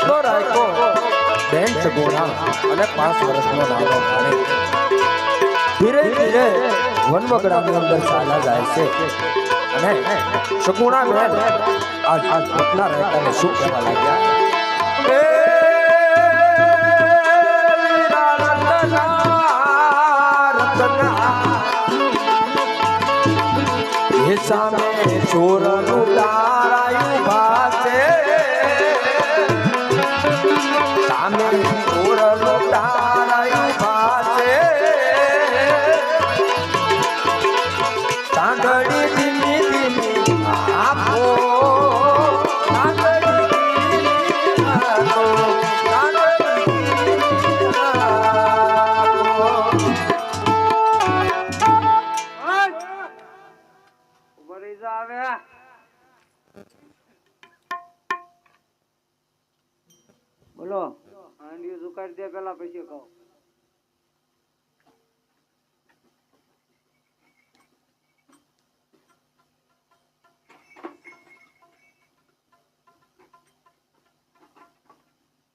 રત્નો રાયકો બેન સગુણા અને પાંચ વર્ષનો નાનો ભાણે ધીરે ધીરે વનવગડાની અંદર ચાલ્યા જાય છે. અને સગુણા બેન, આજ આજ રત્ના રાયકાને શું કહેવા લાગ્યા. એ સામે ચોરનું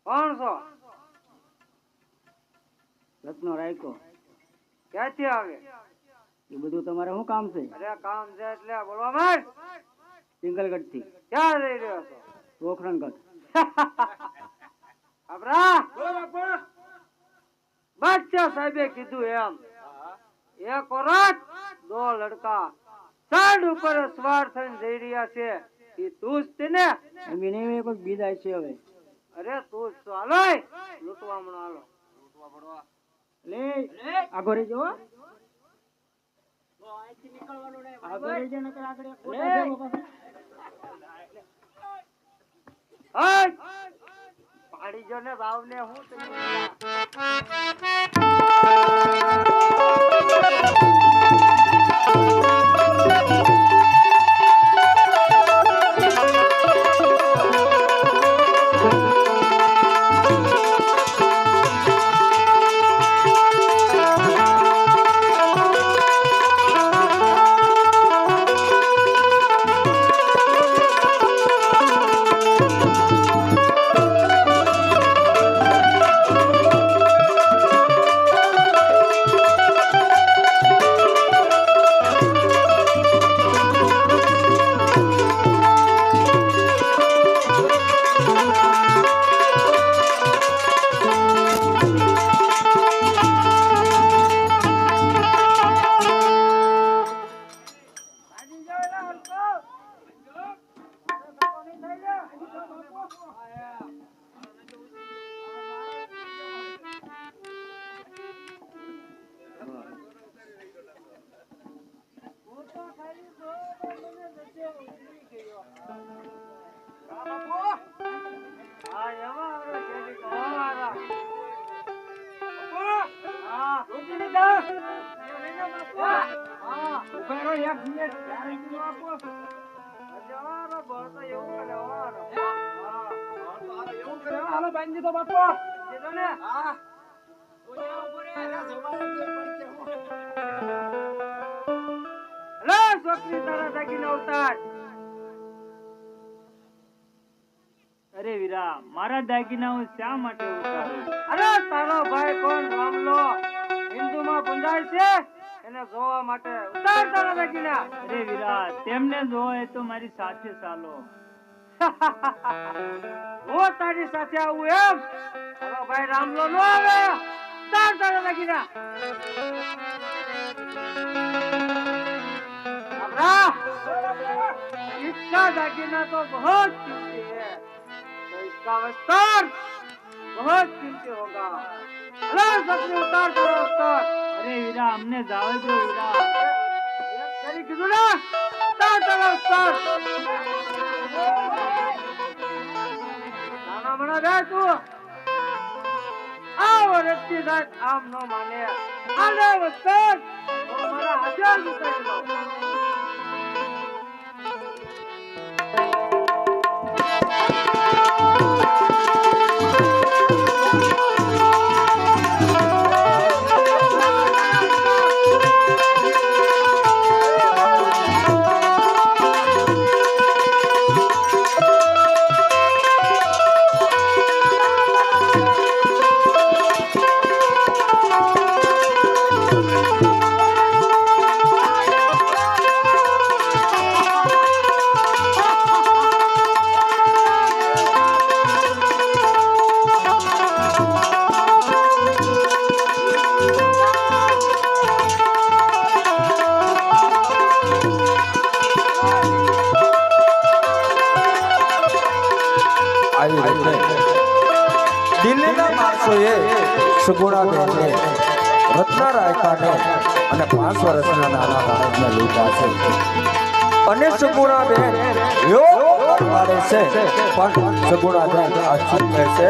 કોણ છો રત્નો રાયકો ક્યાંથી આવે? એ બધું તમારે શું કામ છે? અરે કામ છે એટલે બોલવા માંડ. સિંગલગઢથી ક્યાં રહી રહ્યો છો? પોખરણગઢ. આપરા બાદશાહ સાહેબે કીધું એમ. એક ઓરત દો લડકા. ચાંદ ઉપર સવાર થઈને જઈ રહ્યા છે. એ તું જ તેને. બીજા છે હવે. અરે તું જ તો હાલો. લૂંટવા પડવા. લે. આગળ જો. આગો જો નકર આગળ! પાડી જો ને ભાવ ને હું એક મિનિટ આપો. જવાનો બળ તો એવું કરે હોવાનો. હા એવું કરે, હાલો બાંધી દીધો બાપો. કીધું ને? લે છોકરી તારા દાગીના ઉતાર. અરે વીરા મારા દાગીના હું શા માટે ઉતારું? અરે તારો ભાઈ કોણ રામલો? હિન્દુમાં બંધાય છે? એને જોવા માટે ઉતાર તારા દાગીના અરે વીરા તેમને જોવે તો મારી સાથે ચાલો હું તારી સાથે આવું એમ તારો ભાઈ રામલો નો આવે ઉતાર તારા દાગીના આપણા इसका दागिना तो बहुत कीमती है तो इसका वस्त्र बहुत कीमती होगा अरे सबने उतार करो वस्त्र અરે વીરા અમને જાવે તો વીરા કરી કીધું ને? તાર તાર તાર નાના મણા રે તું. આ વરસથી સાહેબ આમ નો માને. આલે વસ્તર મારા હજાર રૂપિયા માણસોએ સુગુણા બેનને રત્ના રાયકાને અને પાંચ વર્ષના નાના બાળકને લીધા છે. અને સુગુણા બેન યોગ છે. પણ સગુણા બેન અચૂક છે.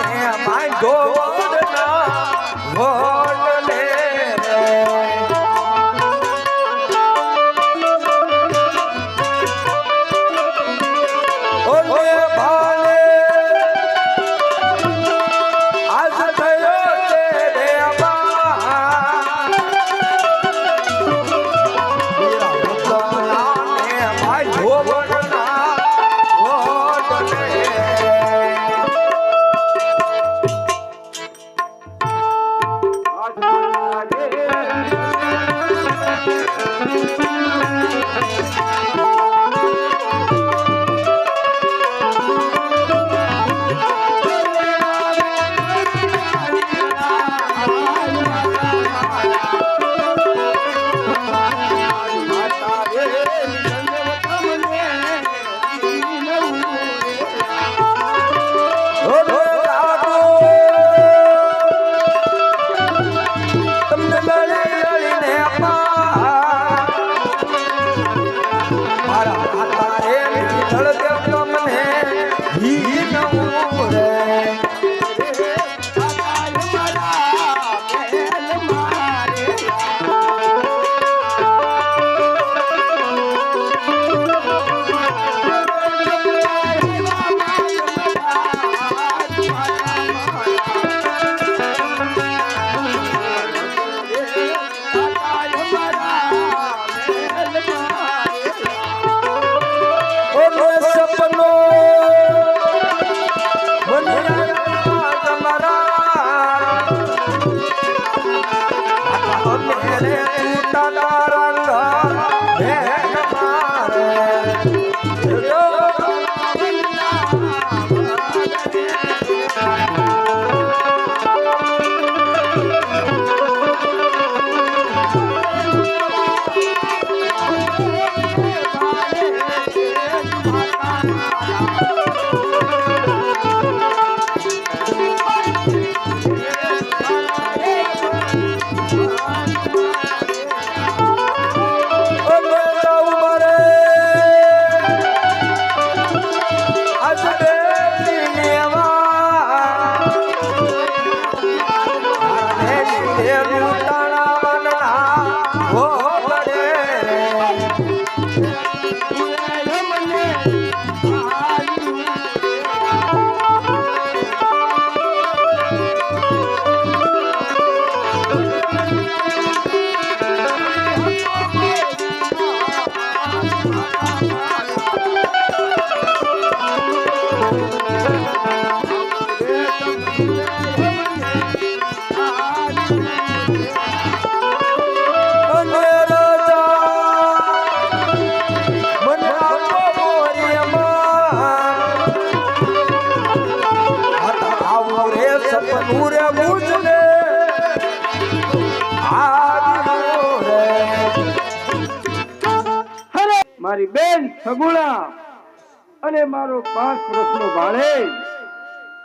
મારી બેન સગુણા અને મારો પાંચ વર્ષનો ભાણે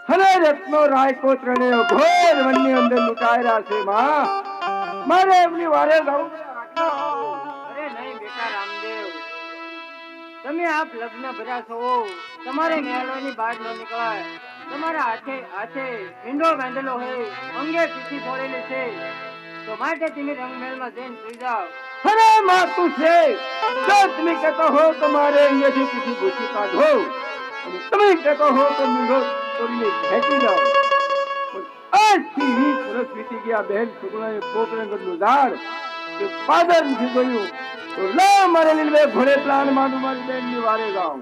હરે રત્નો રાયકો ત્રણેય ઘોર વનની અંદર લૂંટાયેલા છે માં. મારે એમની વારે રામદેવ. તમે આપ લગ્ન ભર્યા છો. તમારે મહેલોની બહાર ન નીકળાય. તમારા હાથે હાથે ઈંડો બાંધેલો હોય, અંગે પીછી ફોડેલી છે. તો માટે તમે રંગમેલમાં જઈને સુઈ જાઓ. અરે માતું છે. તમે કહેતો હો તો મારે અહીંયાથી પૂછી પૂછી કાઢો અને તમે કહેતો હો તો મીંડો તોડીને ખેંચી દો આજથી વીસ વીતી ગયા બહેન છોકરાએ કોકરંગનું ઝાડ કે પાદર નથી ગયું. તો મારે લીલવે ઘોડે પ્લાન માંડું મારી બહેનની વારે જાઉં